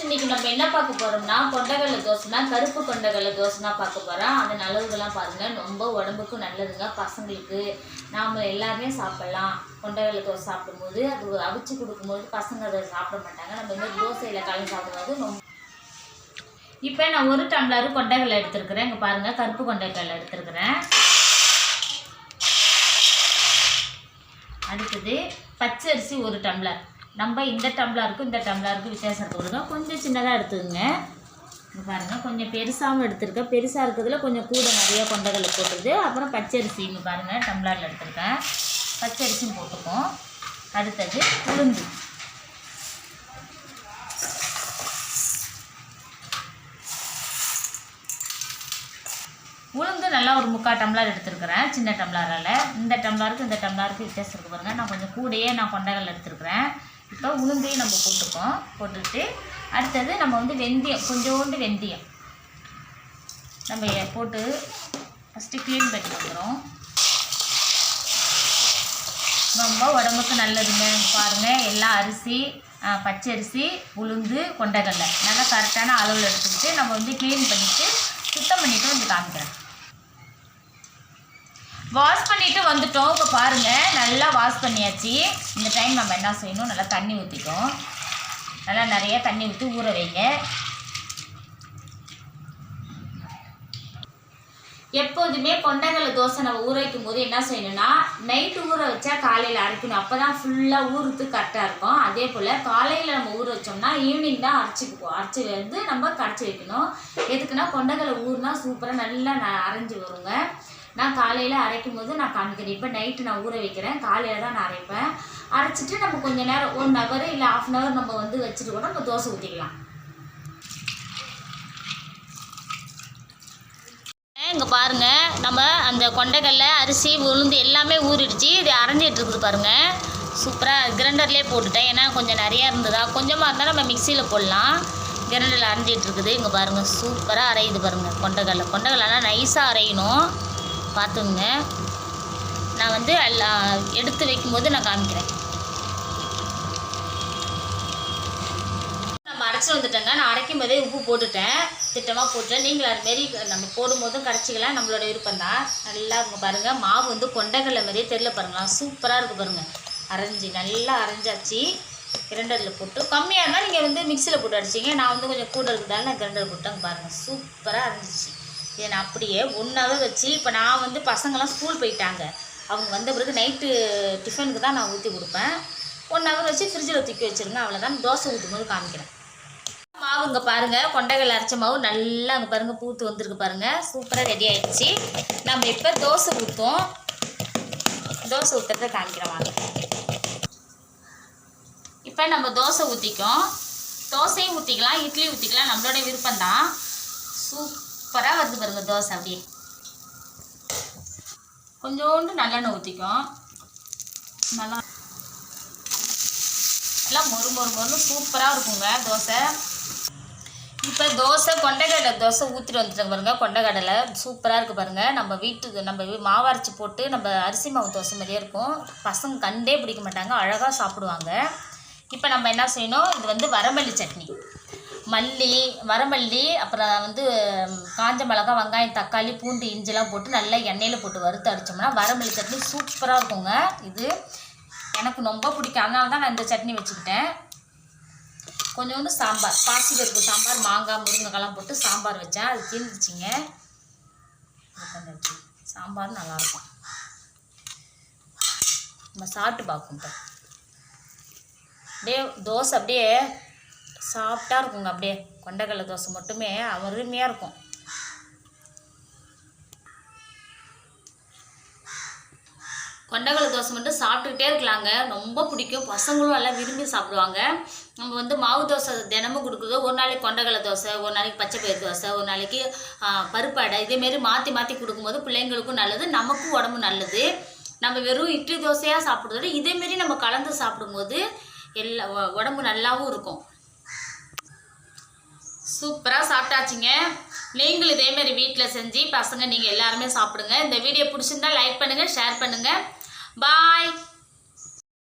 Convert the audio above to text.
Friends இன்னைக்கு நம்ம என்ன பார்க்க போறோம்னா கொண்டகடலை தோசைனா கருப்பு கொண்டகடலை தோசைனா பார்க்க போறோம். அதன் அளவுகள்லாம் பாருங்க. ரொம்ப உடம்புக்கும் நல்லதுங்க. பசங்களுக்கு நாம எல்லாருமே சாப்பிடலாம். கொண்டகடலை தோசை சாப்பிடும்போது அது அவிச்சு கொடுக்கும்போது பசங்க அதை சாப்பிட மாட்டாங்க. நம்ம இந்த தோசையில் கலந்து சாப்பிடும்போது ரொம்ப இப்போ நான் ஒரு டம்ளர் கொண்டகடலை எடுத்துருக்குறேன். இங்கே பாருங்கள் கருப்பு கொண்டகடலை எடுத்துருக்குறேன். அடுத்தது பச்சரிசி ஒரு டம்ளர். நம்ம இந்த டம்ளருக்கு இந்த டம்ளருக்கு வித்தியாசம் இருக்குதுங்க கொஞ்சம் சின்னதாக எடுத்துக்கோங்க. இங்கே பாருங்கள் கொஞ்சம் பெருசாகவும் எடுத்திருக்கேன். பெருசாக இருக்கிறதுல கொஞ்சம் கூட நிறையா கொண்டதில் போட்டுருது அப்புறம் பச்சரிசி இங்கே பாருங்கள் டம்ளரில் எடுத்திருக்கேன். பச்சரிசியும் போட்டுப்போம். அடுத்தது உளுந்து. உளுந்து நல்லா ஒரு முக்கால் டம்ளர் எடுத்துருக்கிறேன் சின்ன டம்ளரால் இந்த டம்ளருக்கு இந்த டம்ளருக்கு வித்தியாசம் இருக்கு பாருங்கள் நான் கொஞ்சம் கூடையே நான் கொண்டைகள் எடுத்துருக்கிறேன். இப்போ உளுந்தையும் நம்ம போட்டுக்கோம் போட்டுட்டு அடுத்தது நம்ம வந்து வெந்தயம் கொஞ்சோண்டு வெந்தயம். நம்ம போட்டு ஃபஸ்ட்டு க்ளீன் பண்ணி வந்துடும் ரொம்ப உடம்புக்கு நல்லதுங்க. பாருங்கள் எல்லா அரிசி பச்சரிசி உளுந்து கொண்டக்கடலை. நல்லா கரெக்டான அளவில் எடுத்துக்கிட்டு நம்ம வந்து க்ளீன் பண்ணிவிட்டு சுத்தம் பண்ணிவிட்டு வந்து காமிக்கிறேன். வாஷ் பண்ணிட்டு வந்துட்டோம். இப்போ பாருங்கள் நல்லா வாஷ் பண்ணியாச்சு. இந்த டைம் நம்ம என்ன செய்யணும்? நல்லா தண்ணி ஊற்றிட்டோம் நல்லா நிறைய தண்ணி ஊற்றி ஊற வைங்க. எப்போதுமே கொண்டக்கடலை தோசை நம்ம ஊற வைக்கும் போது என்ன செய்யணும்னா நைட்டு ஊற வச்சா காலையில் அரைக்கணும். அப்போ தான் ஃபுல்லாக ஊறுத்து கரெக்டாக இருக்கும். அதே போல் காலையில் நம்ம ஊற வச்சோம்னா ஈவினிங் தான் அரைச்சிக்குவோம் அரைச்சி வந்து நம்ம கரைச்சி வைக்கணும். எதுக்குன்னா கொண்டக்கடலை ஊறுனா சூப்பராக நல்லா ந- அரைஞ்சு வருங்க. நான் காலையில் அரைக்கும் போது நான் காமிக்கிறேன். இப்போ நைட்டு நான் ஊற வைக்கிறேன். காலையில் தான் நான் அரைப்பேன். அரைச்சிட்டு நம்ம கொஞ்சம் நேரம் ஒன் ஹவர் இல்லை ஆஃப் அன் ஹவர் நம்ம வந்து வச்சுட்டு கூட நம்ம தோசை ஊற்றிக்கலாம் இங்கே பாருங்க நம்ம அந்த கொண்டைக்கல்ல அரிசி உளுந்து எல்லாமே ஊறிடுச்சு. இது அரைஞ்சிட்டு இருக்குது பாருங்கள் சூப்பராக கிரைண்டர்லேயே போட்டுட்டேன். ஏன்னா கொஞ்சம் நிறையா இருந்ததா? கொஞ்சமாக இருந்தால் நம்ம மிக்சியில் போடலாம். கிரைண்டரில் அரைஞ்சிட்டு இருக்குது. இங்கே பாருங்கள் சூப்பராக அரையுது பாருங்கள் கொண்டைக்கல்ல. கொண்டைக்கல்லாம் நைஸாக அரையணும். பார்த்துங்க நான் வந்து எல்லாம் எடுத்து வைக்கும்போது நான் காமிக்கிறேன். நம்ம அரைச்சி வந்துட்டேங்க. நான் அரைக்கும் போதே உப்பு போட்டுட்டேன். திட்டமாக போட்டுட்டேன். நீங்கள் அதுமாரி நம்ம போடும்போதும் கரைச்சிக்கலாம். நம்மளோட விருப்பம் தான் நல்லா இங்கே பாருங்கள் மாவு வந்து கொண்டைக்கடலை மாதிரியே தெரியல பாருங்களா சூப்பராக இருக்குது பாருங்கள் அரைஞ்சி நல்லா அரைஞ்சாச்சு. கிரைண்டரில் போட்டு கம்மியாக இருந்தால் நீங்கள் வந்து மிக்சியில் போட்டு அடிச்சிங்க நான் வந்து கொஞ்சம் கூட இருக்குதால நான் கிரைண்டர் போட்டேன் பாருங்கள் சூப்பராக அரைஞ்சிச்சு. இதை நான் அப்படியே ஒன் ஹவர் வச்சு இப்போ நான் வந்து பசங்களாம் ஸ்கூல் போயிட்டாங்க. அவங்க வந்த பிறகு நைட்டு டிஃபனுக்கு தான் நான் ஊற்றி கொடுப்பேன். ஒன் ஹவர் வச்சு ஃப்ரிட்ஜில் தூக்கி வச்சிருங்க அவ்வளோதான் தோசை ஊற்றும் போது காமிக்கிறேன். மாவு இங்கே பாருங்கள் கொண்டைகள் அரைச்ச மாவு நல்லா அங்கே பாருங்கள் பூத்து வந்திருக்கு பாருங்கள் சூப்பராக ரெடி ஆகிடுச்சு நம்ம இப்போ தோசை ஊற்றுவோம் தோசை ஊற்றுறத காமிக்கிறேன் வாங்க. இப்போ நம்ம தோசை ஊற்றிக்கோம் தோசையும் ஊற்றிக்கலாம் இட்லி ஊற்றிக்கலாம் நம்மளோட விருப்பம் தான் சூப்பராக வருது பாருங்கள் தோசை அப்படியே. கொஞ்சோண்டு நல்லெண்ணெய் ஊற்றிக்கும் நல்லா எல்லாம் மொறு மொறு மொறுன்னு சூப்பராக இருக்குங்க தோசை. இப்போ தோசை கொண்டைக்கடலை தோசை ஊற்றிட்டு வந்துட்டாங்க பாருங்கள் கொண்டைக்கடலை. சூப்பராக இருக்குது பாருங்கள் நம்ம வீட்டுக்கு நம்ம மாவரைச்சி போட்டு நம்ம அரிசி மாவு தோசை மாதிரியே இருக்கும். பசங்க கண்டே பிடிக்க மாட்டாங்க அழகாக சாப்பிடுவாங்க. இப்போ நம்ம என்ன செய்யணும்? இது வந்து வரமல்லி சட்னி. மல்லி வரமல்லி அப்புறம் வந்து காஞ்ச மிளகா வெங்காயம் தக்காளி பூண்டு இஞ்சிலாம் போட்டு நல்லா எண்ணெயில் போட்டு வறுத்து அடித்தோம்னா வரமல்லி சட்னி சூப்பராக இருக்குங்க. இது எனக்கு ரொம்ப பிடிக்கும். அதனால தான் நான் இந்த சட்னி வச்சுக்கிட்டேன். கொஞ்சோண்டு சாம்பார் பாசி பருப்பு சாம்பார் மாங்காய் முருங்கைக்காலாம் போட்டு சாம்பார் வச்சேன். அது தீர்ந்துச்சிங்க சாம்பார் நல்லாயிருக்கும். நம்ம சாப்பிட்டு பார்ப்போம் அப்படியே தோசை அப்படியே சாஃப்டாக இருக்குங்க அப்படியே கொண்டக்கடலை தோசை மட்டுமே. அருமையாக இருக்கும். கொண்டக்கடலை தோசை மட்டும் சாப்பிட்டுக்கிட்டே இருக்கலாங்க. ரொம்ப பிடிக்கும். பசங்களும் நல்லா விரும்பி சாப்பிடுவாங்க. நம்ம வந்து மாவு தோசை தினமும் கொடுக்குறது ஒரு நாளைக்கு கொண்டக்கடலை தோசை ஒரு நாளைக்கு பச்சை பயிர் தோசை ஒரு நாளைக்கு பருப்படை இதேமாரி மாற்றி மாற்றி கொடுக்கும்போது பிள்ளைங்களுக்கும் நல்லது நமக்கும் உடம்பு நல்லது. நம்ம வெறும் இட்லி தோசையாக சாப்பிட்றதோட இதேமாரி நம்ம கலந்து சாப்பிடும்போது எல்லா உடம்பு நல்லாவும் இருக்கும். சூப்பராக சாப்பிட்டாச்சுங்க. நீங்களும் இதேமாரி வீட்டில் செஞ்சு பசங்க நீங்கள் எல்லாருமே சாப்பிடுங்க. இந்த வீடியோ பிடிச்சிருந்தா லைக் பண்ணுங்கள் ஷேர் பண்ணுங்கள் பாய்